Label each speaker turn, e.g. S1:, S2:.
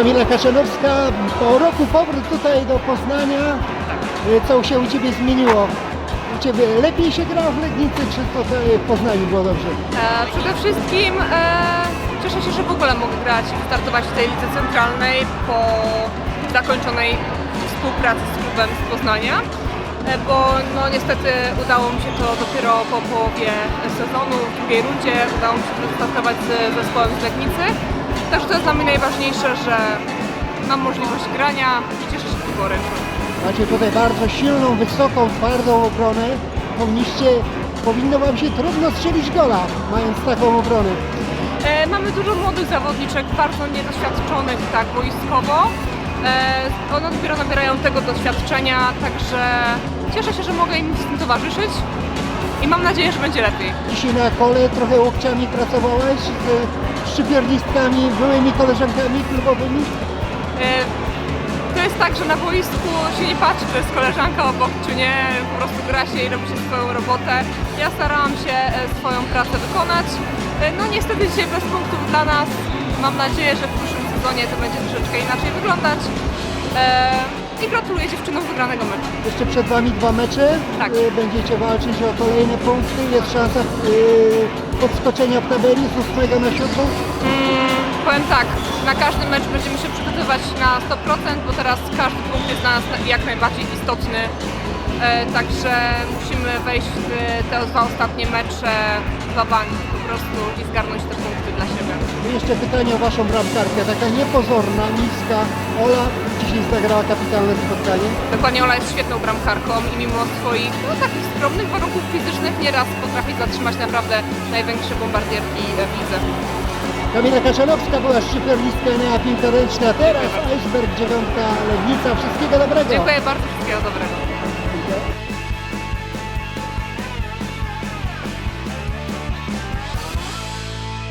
S1: Kamila Kaszanowska, po roku powrót tutaj do Poznania. Y, Co się u Ciebie zmieniło? U Ciebie lepiej się gra w Legnicy, czy to w Poznaniu było dobrze?
S2: E, przede wszystkim e, cieszę się, że w ogóle mogę grać i startować w tej lidze centralnej po zakończonej współpracy z klubem z Poznania, e, bo no niestety udało mi się to dopiero po połowie sezonu, w drugiej rundzie udało mi się startować z zespołem z Legnicy. Także to jest dla mnie najważniejsze, że mam możliwość grania i cieszę się z poręczą.
S1: Macie tutaj bardzo silną, wysoką, twardą obronę. Powinniście, powinno Wam się trudno strzelić gola, mając taką obronę.
S2: E, mamy dużo młodych zawodniczek, bardzo niedoświadczonych tak boiskowo. E, one dopiero nabierają tego doświadczenia, także cieszę się, że mogę im w tym towarzyszyć i mam nadzieję, że będzie lepiej.
S1: Dzisiaj na kole trochę łokciami pracowałeś z szczypiornistkami, byłymi koleżankami klubowymi.
S2: E, to jest tak, że na boisku się nie patrzy, czy jest koleżanka obok, czy nie, po prostu gra się i robi się swoją robotę. Ja starałam się e, swoją pracę wykonać. E, No niestety dzisiaj bez punktów dla nas. Mam nadzieję, że w przyszłym sezonie to będzie troszeczkę inaczej wyglądać. I gratuluję dziewczynom wygranego meczu.
S1: Jeszcze przed Wami dwa mecze.
S2: Tak.
S1: Będziecie walczyć o kolejne punkty. Jest szansa podskoczenia w tabeli z 8 na 7.
S2: Mm, powiem tak, na każdy mecz będziemy się przygotowywać na 100%, bo teraz każdy punkt jest dla nas jak najbardziej istotny. E, także musimy wejść w te dwa ostatnie mecze za bank po prostu i zgarnąć te punkty dla siebie.
S1: I Jeszcze pytanie o Waszą bramkarkę. Taka niepozorna, niska. Ola dzisiaj zagrała kapitalne spotkanie.
S2: Dokładnie Ola jest świetną bramkarką i mimo swoich no, takich skromnych warunków fizycznych nieraz potrafi zatrzymać naprawdę największe bombardierki w lidze.
S1: Kamila Kaszanowska była szczypiornistka na piłkę ręczna. Teraz Iceberg, dziewiątka Legnica. Wszystkiego dobrego.
S2: Dziękuję bardzo, wszystkiego dobrego.
S1: Dziękuję.